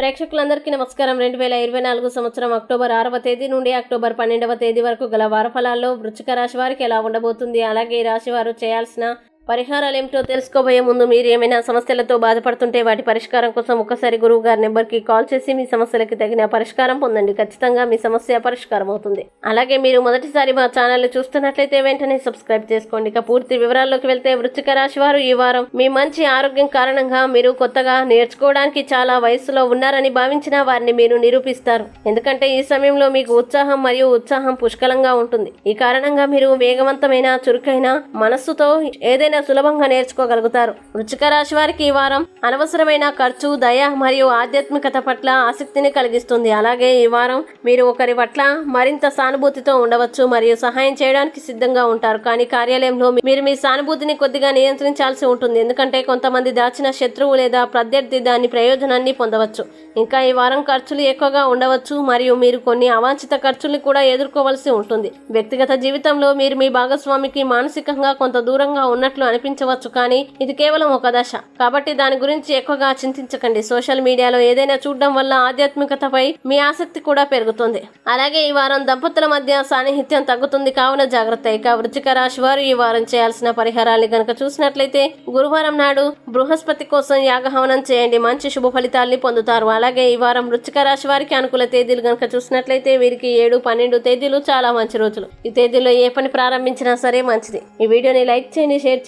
ప్రేక్షకులందరికీ నమస్కారం. రెండు వేల ఇరవై నాలుగు సంవత్సరం అక్టోబర్ ఆరవ తేదీ నుండి అక్టోబర్ పన్నెండవ తేదీ వరకు గల వారఫలాల్లో వృచ్చిక రాశి వారికి ఎలా ఉండబోతుంది? అలాగే ఈ రాశి వారు చేయాల్సిన పరిహారాలు ఏమిటో తెలుసుకోబోయే ముందు మీరు ఏమైనా సమస్యలతో బాధపడుతుంటే వాటి పరిష్కారం కోసం ఒక్కసారి గురువు గారి నెంబర్కి కాల్ చేసి మీ సమస్యలకి తగిన పరిష్కారం పొందండి. ఖచ్చితంగా మీ సమస్య పరిష్కారం అవుతుంది. అలాగే మీరు మొదటిసారి మా ఛానల్ చూస్తున్నట్లయితే వెంటనే సబ్స్క్రైబ్ చేసుకోండి. ఇక పూర్తి వివరాల్లోకి వెళ్తే వృచ్చిక రాశి వారు ఈ వారం మీ మంచి ఆరోగ్యం కారణంగా మీరు కొత్తగా నేర్చుకోవడానికి చాలా వయసులో ఉన్నారని భావించిన వారిని మీరు నిరూపిస్తారు. ఎందుకంటే ఈ సమయంలో మీకు ఉత్సాహం మరియు ఉత్సాహం పుష్కలంగా ఉంటుంది. ఈ కారణంగా మీరు వేగవంతమైన చురుకైన మనస్సుతో ఏదైనా సులభంగా నేర్చుకోగలుగుతారు. వృచ్చిక రాశి వారికి ఈ వారం అనవసరమైన ఖర్చు దయ మరియు ఆధ్యాత్మికత పట్ల ఆసక్తిని కలిగిస్తుంది. అలాగే ఈ వారం మీరు ఒకరి పట్ల మరింత సానుభూతితో ఉండవచ్చు మరియు సహాయం చేయడానికి సిద్ధంగా ఉంటారు. కానీ కార్యాలయంలో మీరు మీ సానుభూతిని కొద్దిగా నియంత్రించాల్సి ఉంటుంది. ఎందుకంటే కొంతమంది దాచిన శత్రువు లేదా ప్రత్యర్థి దాని ప్రయోజనాన్ని పొందవచ్చు. ఇంకా ఈ వారం ఖర్చులు ఎక్కువగా ఉండవచ్చు మరియు మీరు కొన్ని అవాంఛిత ఖర్చుల్ని కూడా ఎదుర్కోవలసి ఉంటుంది. వ్యక్తిగత జీవితంలో మీరు మీ భాగస్వామికి మానసికంగా కొంత దూరంగా ఉన్నట్లు అనిపించవచ్చు కానీ ఇది కేవలం ఒక దశ. కాబట్టి దాని గురించి ఎక్కువగా చింతించకండి. సోషల్ మీడియాలో ఏదైనా చూడడం వల్ల ఆధ్యాత్మికతపై మీ ఆసక్తి కూడా పెరుగుతుంది. అలాగే ఈ వారం దంపతుల మధ్య సాన్నిహిత్యం తగ్గుతుంది. కావున జాగ్రత్త. ఇక వృచ్చిక రాశి వారు ఈ వారం చేయాల్సిన పరిహారాన్ని గనక చూసినట్లయితే గురువారం నాడు బృహస్పతి కోసం యాగహవనం చేయండి. మంచి శుభ ఫలితాల్ని పొందుతారు. అలాగే ఈ వారం వృచ్చిక రాశి వారికి అనుకూల తేదీలు గనక చూసినట్లయితే వీరికి ఏడు పన్నెండు తేదీలు చాలా మంచి రోజులు. ఈ తేదీలో ఏ పని ప్రారంభించినా సరే మంచిది. ఈ వీడియోని లైక్ చేయండి షేర్ చేయండి.